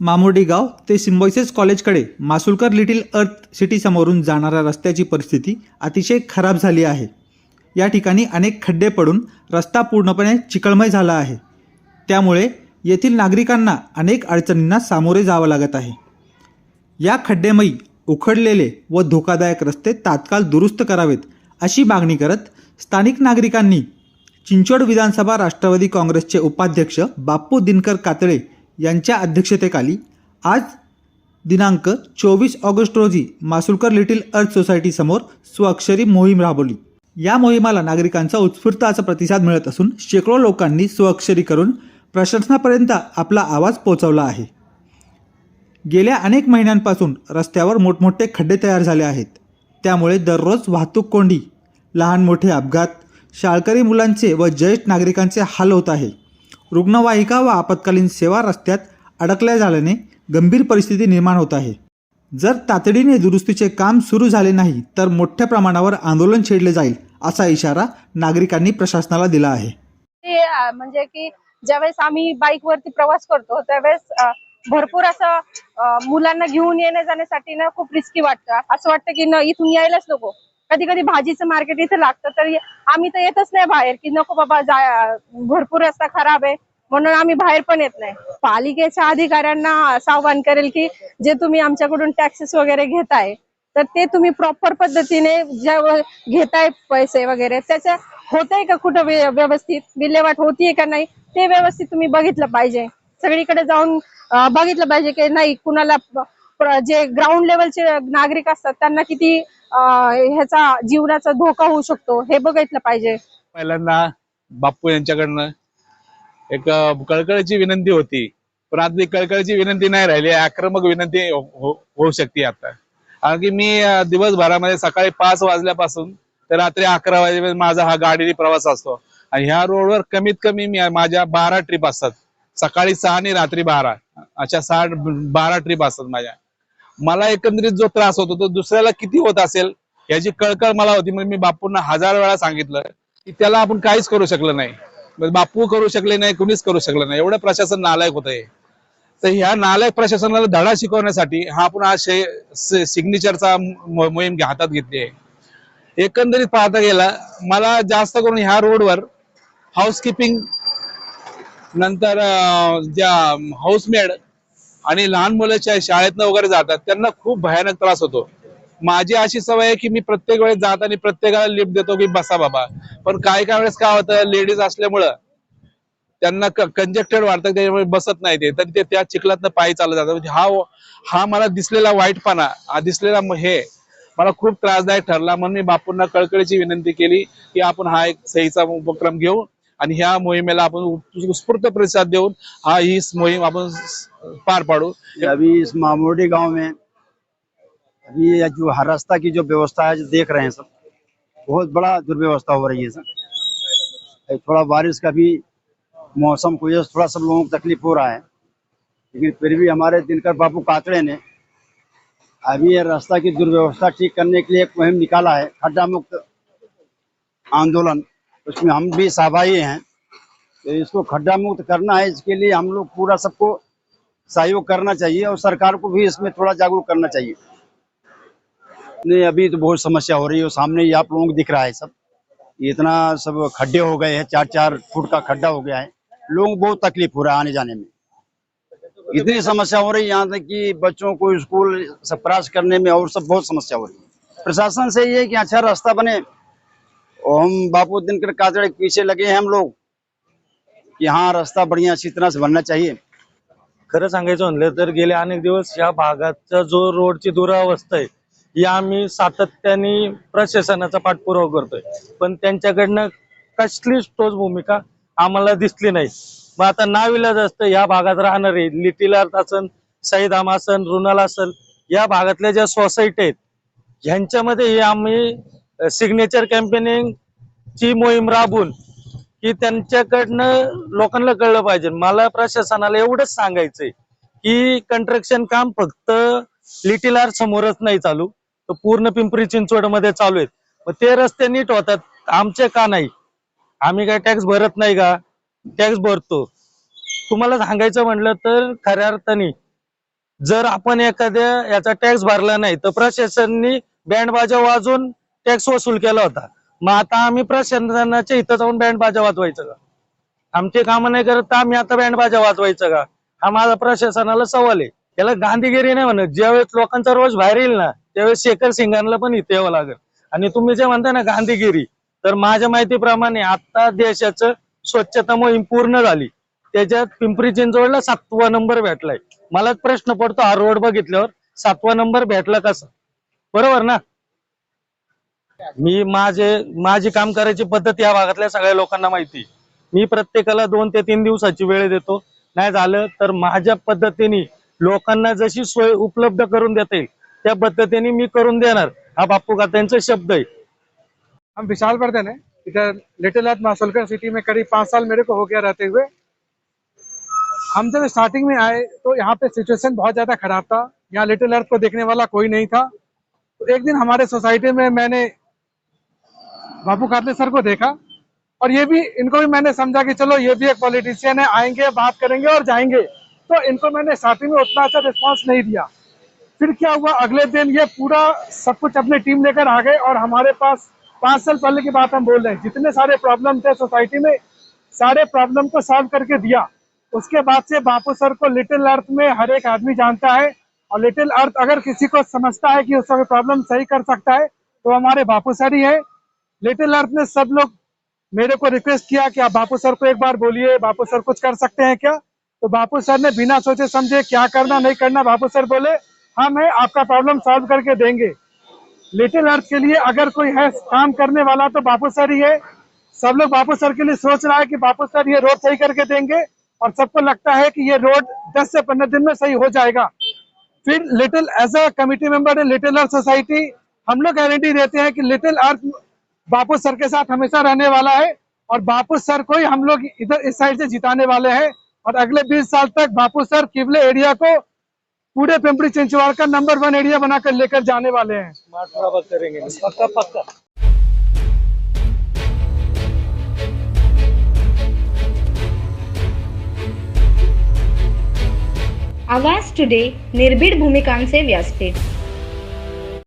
मामुर्डी गाव ते सिम्बॉयसेस कॉलेजकडे मासुलकर लिटिल अर्थ सिटी समोरून जाणाऱ्या रस्त्याची परिस्थिती अतिशय खराब झाली आहे. या ठिकाणी अनेक खड्डे पडून रस्ता पूर्णपणे चिकळमय झाला आहे. त्यामुळे येथील नागरिकांना अनेक अडचणींना सामोरे जावं लागत आहे. या खड्डेमयी उखडलेले व धोकादायक रस्ते तात्काळ दुरुस्त करावेत अशी मागणी करत स्थानिक नागरिकांनी चिंचोड विधानसभा राष्ट्रवादी काँग्रेसचे उपाध्यक्ष बाप्पू दिनकर कातळे यांच्या अध्यक्षतेखाली आज दिनांक चोवीस ऑगस्ट रोजी मासुलकर लिटिल अर्थ सोसायटीसमोर स्वअक्षरी मोहीम राबवली. या मोहिमाला नागरिकांचा उत्स्फूर्त असा प्रतिसाद मिळत असून शेकडो लोकांनी स्वअक्षरी करून प्रशासनापर्यंत आपला आवाज पोचवला आहे. गेल्या अनेक महिन्यांपासून रस्त्यावर मोठमोठे खड्डे तयार झाले आहेत. त्यामुळे दररोज वाहतूक कोंडी लहान मोठे अपघात शाळकरी मुलांचे व ज्येष्ठ नागरिकांचे हाल होत आहे. रुग्णवाहिका व आपत्कालीन सेवा रस्त्यात अडकल्या झाल्याने गंभीर परिस्थिती निर्माण होत आहे. जर तातडीने दुरुस्तीचे काम सुरू झाले नाही तर मोठ्या प्रमाणावर आंदोलन छेडले जाईल असा इशारा नागरिकांनी प्रशासनाला दिला आहे. ते म्हणजे की ज्यावेळेस आम्ही बाईक वरती प्रवास करतो त्यावेळेस भरपूर असं मुलांना घेऊन येण्या जाण्यासाठी ना खूप रिस्की वाटतं. असं वाटतं की न इथून यायलाच नको. कधी कधी भाजीचं मार्केट इथे लागतं तर आम्ही तर येतच नाही बाहेर की नको बाबा जा भरपूर रस्ता खराब आहे म्हणून आम्ही बाहेर पण येत नाही. पालिकेच्या अधिकाऱ्यांना असं आव्हान करेल की जे तुम्ही आमच्याकडून टॅक्सेस वगैरे घेताय तर ते तुम्ही प्रॉपर पद्धतीने ज्या घेताय पैसे वगैरे त्याच्या होतंय का कुठं व्यवस्थित? विल्हेवाट होतीये का नाही? ते व्यवस्थित तुम्ही बघितलं पाहिजे. सगळीकडे जाऊन बघितलं पाहिजे की नाही कुणाला जे ग्राउंड लेवलचे नागरिक असतात त्यांना किती ह्याचा जीवनाचा धोका होऊ शकतो. हे बघितलं पाहिजे. पहिल्यांदा बाप्पू यांच्याकडनं एक कळकळची कळकळीची विनंती होती. पण आता ती कळकळीची विनंती नाही राहिली. आक्रमक विनंती हो, हो, होऊ शकते आता. कारण की मी दिवसभरामध्ये सकाळी पाच वाजल्यापासून तर रात्री अकरा वाजेपर्यंत माझा हा गाडीने प्रवास असतो. आणि ह्या रोडवर कमीत कमी मी माझ्या बारा ट्रिप असतात. सकाळी सहा आणि रात्री बारा. अशा सहा बारा ट्रिप असतात माझ्या. मला एकंदरीत जो त्रास होतो तो दुसऱ्याला किती होत असेल याची कळकळ मला होती. म्हणजे मी बापूंना हजार वेळा सांगितलं की त्याला आपण काहीच करू शकलं नाही. म्हणजे बापू करू शकले नाही कुणीच करू शकलं नाही. एवढं प्रशासन नालायक होत आहे तर ह्या नालायक प्रशासनाला धडा शिकवण्यासाठी हा आपण आज सिग्नेचरचा मोहीम हातात घेतली आहे. एकंदरीत पाहता गेला मला जास्त करून ह्या रोडवर हाऊसकीपिंग नंतर ज्या हाऊसमेड आणि लहान मुलं शाळेतनं वगैरे जातात त्यांना खूप भयानक त्रास होतो. माझी अशी सवय आहे की मी प्रत्येक वेळेस जात आणि प्रत्येकाला लिफ्ट देतो की बसा बाबा. पण काही काही वेळेस काय होतं लेडीज असल्यामुळं त्यांना कंजेक्टेड वाटतं त्याच्यामुळे बसत नाही ते. तरी ते त्या चिखलातनं पायी चालत जातात. म्हणजे हा हा मला दिसलेला वाईटपणा हा दिसलेला हे मला खूप त्रासदायक ठरला. म्हणून मी बापूंना कळकळीची विनंती केली की आपण हा एक सहीचा उपक्रम घेऊ उत्स्फूर्त हा ही मोहीम आपण पार पाडू. अभी इस मामोडी गाँव में अभी जो हर रास्ता की जो व्यवस्था है, जो देख रहे हैं सब, बहुत बड़ा दुर्व्यवस्था हो रही है सर। थोड़ा बारिश का भी मौसम को थोड़ा सब लोगों को तकलीफ़ हो रहा है। लेकिन फिर भी हमारे दिनकर बापू कातड़े ने अभी ये रास्ता की दुर्व्यवस्था ठीक करने के लिए एक मुहिम निकाला है खड्डा मुक्त आंदोलन। उसमें हम भी सहभागी हैं। तो इसको खड्डा मुक्त करना है, इसके लिए हम लोग पूरा सबको सहयोग करना चाहिए और सरकार को भी इसमें थोड़ा जागरूक करना चाहिए। नहीं, अभी तो बहुत समस्या हो रही है सामने ही आप लोगों को दिख रहा है सब। इतना सब खड्डे हो गए हैं चार चार फुट का खड्डा हो गया है। लोगों को बहुत तकलीफ़ हो रहा है आने जाने में। इतनी समस्या हो रही है यहाँ तक कि बच्चों को स्कूल क्रॉस करने में और सब बहुत समस्या हो रही है। प्रशासन से ये कि अच्छा रास्ता बने ओम बापू दिनकर काजड़े के पीछे लगे हैं हम लोग कि हाँ बढ़िया अच्छी तरह से बनना चाहिए। खरं सांगायचं म्हणलं तर गेले अनेक दिवस या भागाचा जो रोडची दुरावस्था आहे ही आम्ही सातत्याने प्रशासनाचा पाठपुरावा करतोय. पण त्यांच्याकडनं कसलीच ठोस भूमिका आम्हाला दिसली नाही. मग आता नाविलाज असतं या भागात राहणारे लिटिल अर्थ असन सईदाम असन रुणाल असल या भागातल्या ज्या सोसायटी आहेत ह्यांच्यामध्ये आम्ही सिग्नेचर कॅम्पेनिंग ची मोहीम राबून की त्यांच्याकडनं लोकांना कळलं पाहिजे. मला प्रशासनाला एवढंच सांगायचंय की कंस्ट्रक्शन काम फक्त लिटिल आर समोरच नाही चालू. तर पूर्ण पिंपरी चिंचवडमध्ये चालू आहेत. मग ते रस्ते नीट होतात. आमचे का नाही? आम्ही काय टॅक्स भरत नाही का? टॅक्स भरतो. तुम्हाला सांगायचं म्हणलं तर खऱ्या अर्थाने जर आपण एखाद्या याचा टॅक्स भरला नाही तर प्रशासननी बँड बाजा वाजून टॅक्स वसूल केला होता. मग आता आम्ही प्रशासनाच्या इथं जाऊन बँड बाजा वाजवायचं का? आमचे काम नाही करत तर आम्ही आता बँड बाजा वाजवायचं का? हा माझा प्रशासनाला सवाल आहे. त्याला गांधीगिरी नाही म्हणत. ज्यावेळेस लोकांचा रोज बाहेर येईल ना त्यावेळेस शेखर सिंगांना पण इथे यावं लागेल. आणि तुम्ही जे म्हणता ना गांधीगिरी तर माझ्या माहितीप्रमाणे आता देशाचं स्वच्छता मोहीम पूर्ण झाली. त्याच्यात पिंपरी चिंचवडला सातवा नंबर भेटलाय. मलाच प्रश्न पडतो हा रोड बघितल्यावर सातवा नंबर भेटला कसा? बरोबर ना? मी माझे माझी काम करायची पद्धत या भागातल्या सगळ्या लोकांना माहिती. मी प्रत्येकाला दोन ते तीन दिवसाची वेळ देतो. नाही झालं तर माझ्या पद्धतीने लोकांना जशी सोय उपलब्ध करून देता येईल त्या पद्धतीने मी करून देणार. हा बापू काकांचा शब्द आहे. हम विशाल वर्धन है इधर लिटिल अर्थ मासोलकर सिटी में करीब पाँच साल मेरे को हो गया रहते हुए। हम जब स्टार्टिंग में आए तो यहाँ पे सिचुएशन बहुत ज्यादा खराब था। यहाँ लिटिल अर्थ को देखने वाला कोई नहीं था। तो एक दिन हमारे सोसाइटी में मैंने बाबू कातले सर को देखा और ये भी, इनको भी मैंने समझा कि चलो ये भी एक पॉलिटिशियन है, आएँगे, बात करेंगे और जाएँगे। तो इनको मैंने स्टार्टिंग में उतना अच्छा रिस्पॉन्स नहीं दिया। फिर क्या हुआ? अगले दिन ये पूरा सब कुछ अपनी टीम लेकर आ गए और हमारे पास पाँच साल पहले की बात हम बोल रहे हैं। जितने सारे प्रॉब्लम थे सोसाइटी में, सारे प्रॉब्लम को सॉल्व करके दिया। उसके बाद से बापू सर को लिटिल अर्थ में हर एक आदमी जानता है और लिटिल अर्थ अगर किसी को समझता है कि उसका प्रॉब्लम सही कर सकता है तो हमारे बापू सर ही है। लिटिल अर्थ में सब लोग मेरे को रिक्वेस्ट किया कि आप बापू सर को एक बार बोलिए, बापू सर कुछ कर सकते हैं क्या? तो बापू सर ने बिना सोचे समझे क्या करना, नहीं करना, बापू सर बोले हम है आपका प्रॉब्लम सॉल्व करके देंगे। लिटिल अर्थ के लिए अगर कोई है काम करने वाला तो बापू सर ही है। सब लोग बापू सर के लिए सोच रहा है कि बापू सर ये रोड सही करके देंगे और सबको लगता है कि ये रोड 10 से 15 दिन में सही हो जाएगा। फिर little as a committee member in little earth society हम लोग गारंटी देते हैं कि लिटिल अर्थ बापू सर के साथ हमेशा रहने वाला है और बापू सर को ही हम लोग इधर इस साइड से जिताने वाले हैं। और अगले 20 साल तक बापू सर किबले एरिया को पूरे पिंपरी चिंचवाड़ का नंबर वन एरिया बनाकर लेकर जाने वाले हैं। स्मार्ट करेंगे। पक्का पक्का। आवाज़ टुडे निर्भीड भूमिकांचे व्यासपीठ।